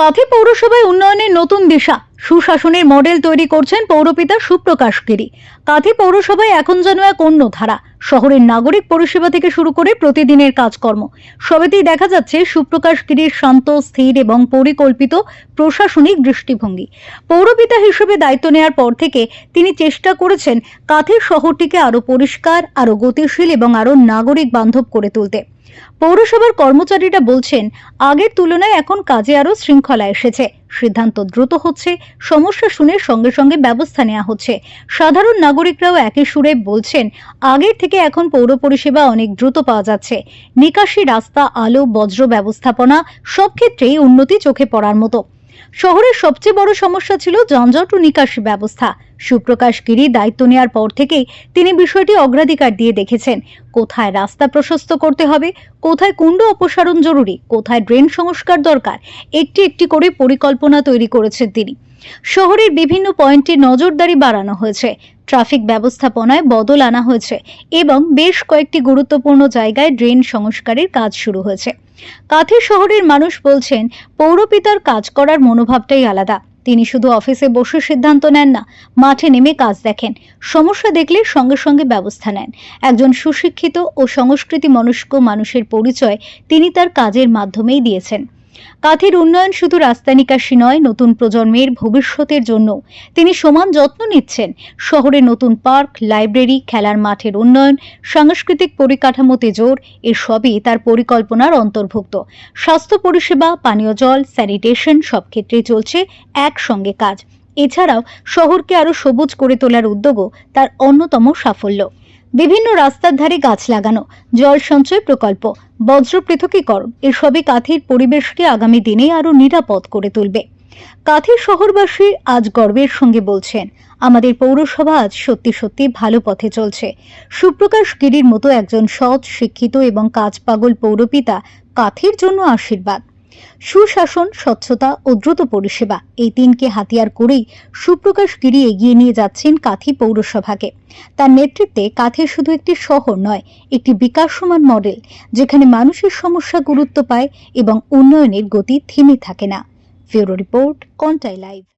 কাথি পৌরসভায় উন্নয়নের নতুন দিশা। সুশাসনের মডেল তৈরি করছেন পৌরপিতা সুপ্রকাশ গিরি। কাঁথি পৌরসভায় এখন যেন এক অন্য ধারা। শহরের নাগরিক পরিষেবা থেকে শুরু করে প্রতিদিনের কাজকর্ম। সবেতেই দেখা যাচ্ছে সুপ্রকাশ গিরির শান্ত, স্থির এবং পরিকল্পিত প্রশাসনিক দৃষ্টিভঙ্গি। পৌরপিতা হিসেবে দায়িত্ব নেওয়ার পর থেকে তিনি চেষ্টা করেছেন কাথির শহরটিকে আরও পরিষ্কার, আরও গতিশীল এবং আরও নাগরিক বান্ধব করে তুলতে। পৌরসভার কর্মচারীরা বলছেন, আগের তুলনায় এখন কাজে আরও শৃঙ্খলা এসেছে। সিদ্ধান্ত দ্রুত হচ্ছে, সমস্যা শুনে সঙ্গে সঙ্গে ব্যবস্থা নেওয়া হচ্ছে। সাধারণ নাগরিকরাও একই সুরে বলছেন, আগের থেকে এখন পৌর পরিষেবা অনেক দ্রুত পাওয়া যাচ্ছে। নিকাশি রাস্তা, আলো, বজ্র ব্যবস্থাপনা সব ক্ষেত্রেই উন্নতি চোখে পড়ার মতো। শহরের সবচেয়ে বড় সমস্যা ছিল যানজট ও নিকাশি ব্যবস্থা। সুপ্রকাশ গিরি দায়িত্ব নেওয়ার পর থেকেই তিনি বিষয়টি অগ্রাধিকার দিয়ে দেখেছেন। কোথায় রাস্তা প্রশস্ত করতে হবে, কোথায় কুণ্ড অপসারণ জরুরি, কোথায় ড্রেন সংস্কার দরকার, একটি একটি করে পরিকল্পনা তৈরি করেছেন তিনি। শহরের বিভিন্ন পয়েন্টে নজরদারি বাড়ানো হয়েছে, ট্রাফিক ব্যবস্থাপনায় বদল আনা হয়েছে এবং বেশ কয়েকটি গুরুত্বপূর্ণ জায়গায় ড্রেন সংস্কারের কাজ শুরু হয়েছে। কাথি শহরের মানুষ বলছেন, পৌরপিতার কাজ করার মনোভাবটাই আলাদা। তিনি শুধু অফিসে বসে সিদ্ধান্ত নেন না, মাঠে নেমে কাজ দেখেন। সমস্যা দেখলে সঙ্গে সঙ্গে ব্যবস্থা নেন। একজন সুশিক্ষিত ও সংস্কৃতি মনস্ক মানুষের পরিচয় তিনি তার কাজের মাধ্যমেই দিয়েছেন। কাথির উন্নয়ন শুধু রাস্তা নিকাশি নয়, নতুন প্রজন্মের ভবিষ্যতের জন্য। তিনি সমান যত্ন নিচ্ছেন শহরে নতুন পার্ক, লাইব্রেরি, খেলার মাঠের উন্নয়ন, সাংস্কৃতিক পরিকাঠামোতে জোর এসবই তার পরিকল্পনার অন্তর্ভুক্ত। স্বাস্থ্য পরিষেবা, পানীয় জল, স্যানিটেশন সব ক্ষেত্রেই চলছে একসঙ্গে কাজ। এছাড়াও শহরকে আরও সবুজ করে তোলার উদ্যোগও তার অন্যতম সাফল্য। বিভিন্ন রাস্তার ধারে গাছ লাগানো, জল সঞ্চয় প্রকল্প, বজ্র পৃথকীকরণ, এসবই কাঁথির পরিবেশকে আগামী দিনে আরও নিরাপদ করে তুলবে। কাথির শহরবাসী আজ গর্বের সঙ্গে বলছেন, আমাদের পৌরসভা আজ সত্যি সত্যি ভালো পথে চলছে। সুপ্রকাশ গিরির মতো একজন সৎ, শিক্ষিত এবং কাজ পাগল পৌরপিতা কাথির জন্য আশীর্বাদ। সুশাসন, স্বচ্ছতা ও দ্রুত পরিষেবা এই তিনকে হাতিয়ার করেই সুপ্রকাশ গিরি এগিয়ে নিয়ে যাচ্ছেন কাঁথি পৌরসভাকে। তার নেতৃত্বে কাথি শুধু একটি শহর নয়, একটি বিকাশমান মডেল, যেখানে মানুষের সমস্যা গুরুত্ব পায় এবং উন্নয়নের গতি থেমে থাকে না। ফিউরো রিপোর্ট, কন্টাই লাইভ।